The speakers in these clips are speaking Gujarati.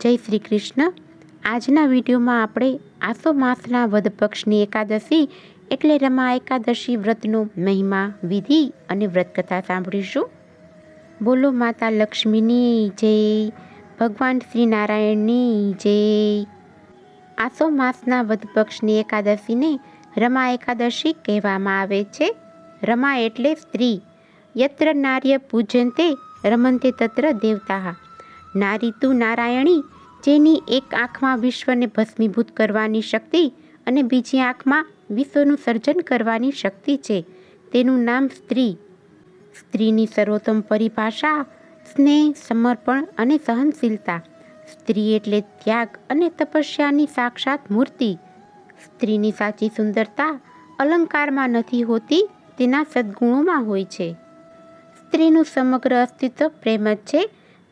જય શ્રી કૃષ્ણ. આજના વિડીયોમાં આપણે આસો માસના વધ પક્ષની એકાદશી એટલે રમા એકાદશી વ્રતનો મહિમા, વિધિ અને વ્રતકથા સાંભળીશું. બોલો માતા લક્ષ્મીની જય, ભગવાન શ્રી નારાયણની જય. આસો માસના વધ પક્ષની એકાદશીને રમા એકાદશી કહેવામાં આવે છે. રમા એટલે સ્ત્રી. યત્ર નાર્ય પૂજન્તે રમંતે તત્ર દેવતા. નારી તું નારાયણી, જેની એક આંખમાં વિશ્વને ભસ્મીભૂત કરવાની શક્તિ અને બીજી આંખમાં વિશ્વનું સર્જન કરવાની શક્તિ છે. તેનું નામ સ્ત્રી. સ્ત્રીની સર્વોત્તમ પરિભાષા સ્નેહ, સમર્પણ અને સહનશીલતા. સ્ત્રી એટલે ત્યાગ અને તપસ્યાની સાક્ષાત મૂર્તિ. સ્ત્રીની સાચી સુંદરતા અલંકારમાં નથી હોતી, તેના સદ્ગુણોમાં હોય છે. સ્ત્રીનું સમગ્ર અસ્તિત્વ પ્રેમ જ છે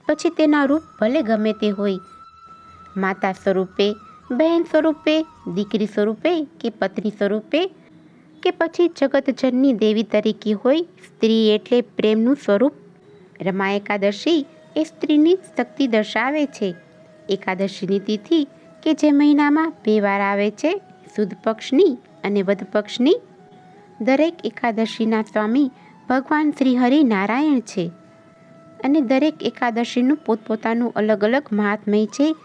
પછી તેના રૂપ ભલે ગમે તે હોય. માતા સ્વરૂપે, બહેન સ્વરૂપે, દીકરી સ્વરૂપે કે પત્ની સ્વરૂપે કે પછી જગતજનની દેવી તરીકે હોય સ્ત્રી એટલે પ્રેમનું સ્વરૂપ. રમા એકાદશી એ સ્ત્રીની શક્તિ દર્શાવે છે. એકાદશીની તિથિ કે જે મહિનામાં બે વાર આવે છે, સુદ પક્ષની અને વધ પક્ષની. દરેક એકાદશીના સ્વામી ભગવાન શ્રી હરિ નારાયણ છે. અને દરેક એકાદશીનું પોતપોતાનું અલગ અલગ મહાત્મય છે.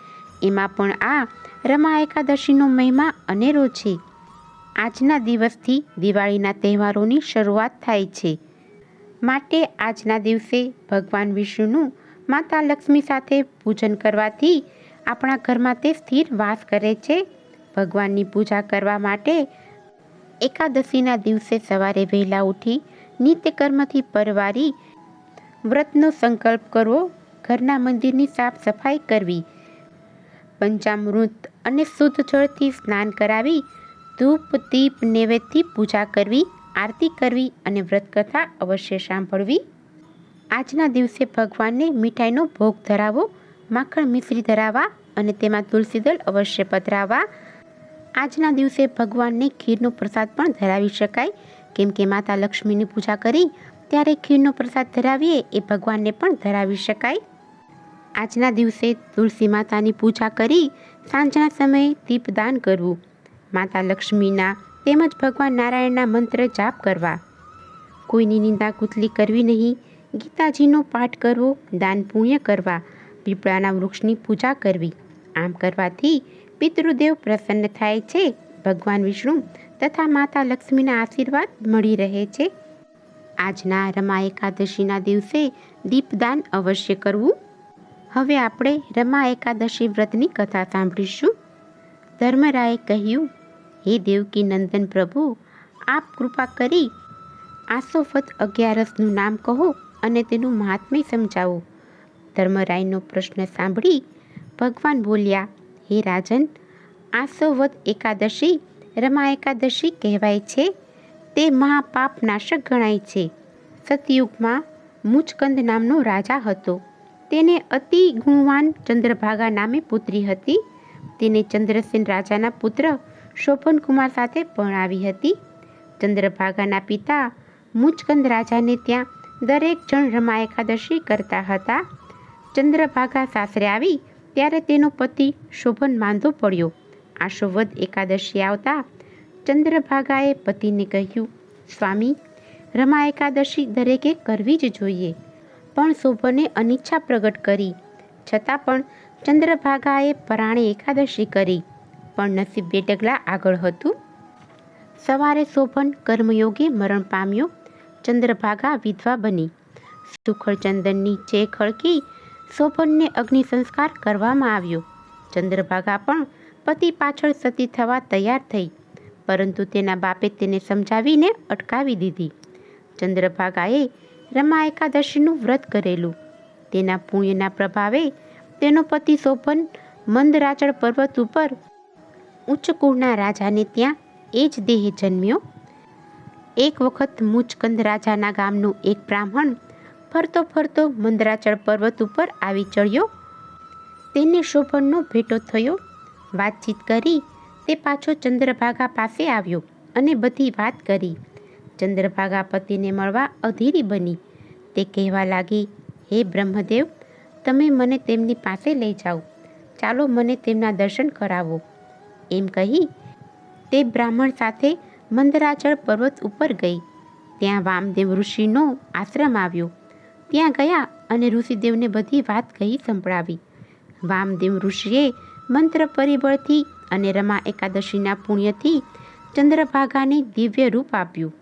એમાં પણ આ રમા એકાદશીનો મહિમા અનેરો છે. આજના દિવસથી દિવાળીના તહેવારોની શરૂઆત થાય છે. માટે આજના દિવસે ભગવાન વિષ્ણુનું માતા લક્ષ્મી સાથે પૂજન કરવાથી આપણા ઘરમાં તે સ્થિર વાસ કરે છે. ભગવાનની પૂજા કરવા માટે એકાદશીના દિવસે સવારે વહેલા ઉઠી નિત્યકર્મથી પરવારી વ્રતનો સંકલ્પ કરવો, ઘરના મંદિરની સાફ સફાઈ કરવી, પંચામૃત અને શુદ્ધ જળથી સ્નાન કરાવી, ધૂપ, દીપ, નૈવેદ્યથી પૂજા કરવી, આરતી કરવી અને વ્રતકથા અવશ્ય સાંભળવી. આજના દિવસે ભગવાનને મીઠાઈનો ભોગ ધરાવો, માખણ મિશ્રી ધરાવવા અને તેમાં તુલસીદળ અવશ્ય પધરાવવા આજના દિવસે ભગવાનને ખીરનો પ્રસાદ પણ ધરાવી શકાય, કેમ કે માતા લક્ષ્મીની પૂજા કરી ત્યારે ખીરનો પ્રસાદ ધરાવીએ એ ભગવાનને પણ ધરાવી શકાય. આજના દિવસે તુલસી માતાની પૂજા કરી સાંજના સમયે દીપદાન કરવું. માતા લક્ષ્મીના તેમજ ભગવાન નારાયણના મંત્ર જાપ કરવા. કોઈની નિંદા કૂતલી કરવી નહીં. ગીતાજીનો પાઠ કરવો, દાન પુણ્ય કરવા, પીપળાના વૃક્ષની પૂજા કરવી. આમ કરવાથી પિતૃદેવ પ્રસન્ન થાય છે. ભગવાન વિષ્ણુ તથા માતા લક્ષ્મીના આશીર્વાદ મળી રહે છે. આજના રમા એકાદશીના દિવસે દીપદાન અવશ્ય કરવું. હવે આપણે રમા એકાદશી વ્રતની કથા સાંભળીશું. ધર્મરાયે કહ્યું, હે દેવકી નંદન પ્રભુ, આપ કૃપા કરી આસોફત અગિયારસનું નામ કહો અને તેનું મહાત્મ્ય સમજાવો. ધર્મરાયનો પ્રશ્ન સાંભળી ભગવાન બોલ્યા, હે રાજન, આસોવત એકાદશી રમા એકાદશી કહેવાય છે. તે મહાપાપ નાશક ગણાય છે. સતયુગમાં મુચકંદ નામનો રાજા હતો. તેને અતિ ગુણવાન ચંદ્રભાગા નામે પુત્રી હતી. તેને ચંદ્રસેન રાજાના પુત્ર શોભનકુમાર સાથે પરણાવી હતી. ચંદ્રભાગાના પિતા મુચકંદ રાજાને ત્યાં દરેક જણ રમા એકાદશી કરતા હતા. ચંદ્રભાગા સાસરે આવી ત્યારે તેનો પતિ શોભન માંદો પડ્યો. આશોવદ એકાદશી આવતા ચંદ્રભાગાએ પતિને કહ્યું, સ્વામી, રમા એકાદશી દરેકે કરવી જ જોઈએ. પણ શોભને અનિચ્છા પ્રગટ કરી. છતાં પણ ચંદ્રભાગાએ પરાણે એકાદશી કરી. પણ નસીબ બે ડગલા આગળ હતું. સવારે શોભન કર્મયોગે મરણ પામ્યો. ચંદ્રભાગા વિધવા બની. સુખળચંદનની ચે ખળકી શોભનને અગ્નિ સંસ્કાર કરવામાં આવ્યો. ચંદ્રભાગા પણ પતિ પાછળ સતી થવા તૈયાર થઈ. પરંતુ તેના બાપે તેને સમજાવીને અટકાવી દીધી. ચંદ્રભાગાએ રમા એકાદશીનું વ્રત કરેલું. તેના પુણ્યના પ્રભાવે તેનો પતિ શોભન મંદરાચળ પર્વત ઉપર ઉચ્ચ કુળના રાજાને ત્યાં એ જ દેહ જન્મ્યો. એક વખત મુચકંદ રાજાના ગામનો એક બ્રાહ્મણ ફરતો ફરતો મંદરાચળ પર્વત ઉપર આવી ચડ્યો. તેને શોભનનો ભેટો થયો. વાતચીત કરી તે પાછો ચંદ્રભાગા પાસે આવ્યો અને બધી વાત કરી. ચંદ્રભાગા પતિને મળવા અધીરી બની. તે કહેવા લાગી, હે બ્રહ્મદેવ, તમે મને તેમની પાસે લઈ જાઓ. ચાલો મને તેમના દર્શન કરાવો. એમ કહી, તે બ્રાહ્મણ સાથે મંદરાચળ પર્વત ઉપર ગઈ. ત્યાં વામદેવ ઋષિનો આશ્રમ આવ્યો. ત્યાં ગયા અને ઋષિદેવને બધી વાત કહી સંભળાવી. વામદેવ ઋષિએ મંત્ર પરિબળથી અને રમા એકાદશીના પુણ્યથી ચંદ્રભાગાને દિવ્ય રૂપ આપ્યું.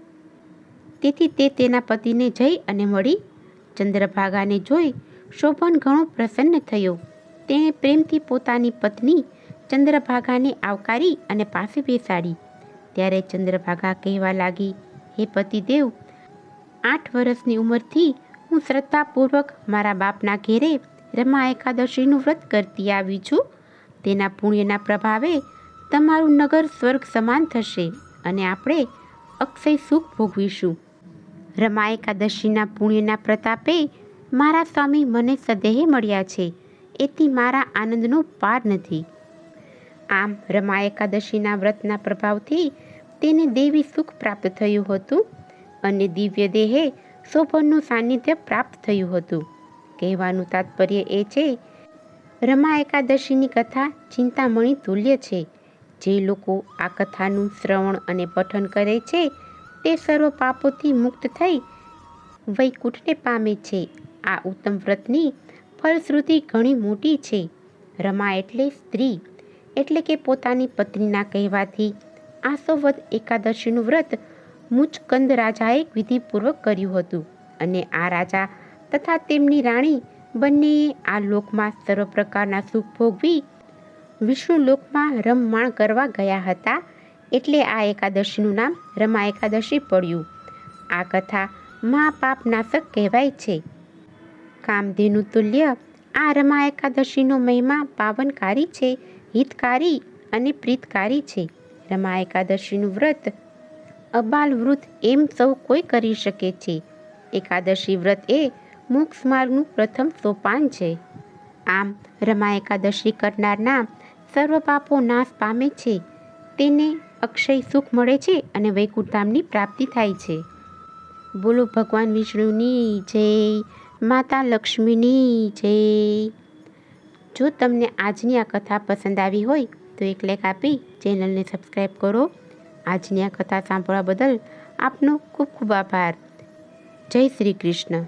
તેથી તે તેના પતિને જઈ અને મળી ચંદ્રભાગાને જોઈ શોભન ઘણો પ્રસન્ન થયો. તેણે પ્રેમથી પોતાની પત્ની ચંદ્રભાગાને આવકારી અને પાસે બેસાડી. ત્યારે ચંદ્રભાગા કહેવા લાગી, હે પતિદેવ, આઠ વર્ષની ઉંમરથી હું શ્રદ્ધાપૂર્વક મારા બાપના ઘેરે રમા એકાદશીનું વ્રત કરતી આવી છું. તેના પુણ્યના પ્રભાવે તમારું નગર સ્વર્ગ સમાન થશે અને આપણે અક્ષય સુખ ભોગવીશું. રમા એકાદશીના પુણ્યના પ્રતાપે મારા સ્વામી મને સદેહે મળ્યા છે, એથી મારા આનંદનો પાર નથી. આમ રમા એકાદશીના વ્રતના પ્રભાવથી તેને દેવી સુખ પ્રાપ્ત થયું હતું અને દિવ્ય દેહે શોભનનું સાનિધ્ય પ્રાપ્ત થયું હતું. કહેવાનું તાત્પર્ય એ છે રમા એકાદશીની કથા ચિંતામણી તુલ્ય છે. જે લોકો આ કથાનું શ્રવણ અને પઠન કરે છે, તે સર્વ પાપોથી મુક્ત થઈ વૈકુંઠને પામે છે. આ ઉત્તમ વ્રતની ફલશ્રુતિ ઘણી મોટી છે. રમા એટલે સ્ત્રી, એટલે કે પોતાની પત્નીના કહેવાથી આસોવદ એકાદશીનું વ્રત મુચકંદ રાજાએ વિધિપૂર્વક કર્યું હતું અને આ રાજા તથા તેમની રાણી બંનેએ આ લોકમાં સર્વ પ્રકારના સુખ ભોગવી વિષ્ણુ લોકમાં રમમાણ કરવા ગયા હતા. એટલે આ એકાદશીનું નામ રમા એકાદશી પડ્યું. આ કથા મહાપાપ નાશક કહેવાય છે. કામધેનુ તુલ્ય આ રમા એકાદશીનો મહિમા પાવનકારી છે, હિતકારી અને પ્રીતકારી છે. રમા એકાદશીનું વ્રત અબાલ વ્રત એમ સૌ કોઈ કરી શકે છે. એકાદશી વ્રત એ મોક્ષ માર્ગનું પ્રથમ સોપાન છે. આમ રમા એકાદશી કરનારના સર્વ પાપો નાશ પામે છે. તેને અક્ષય સુખ મળે છે અને વૈકુંઠધામની પ્રાપ્તિ થાય છે. બોલો ભગવાન વિષ્ણુની જય, માતા લક્ષ્મીની જય. જો તમને આજની આ કથા પસંદ આવી હોય તો એક લાઈક આપી ચેનલને સબસ્ક્રાઈબ કરો. આજની આ કથા સાંભળવા બદલ આપનો ખૂબ ખૂબ આભાર. જય શ્રી કૃષ્ણ.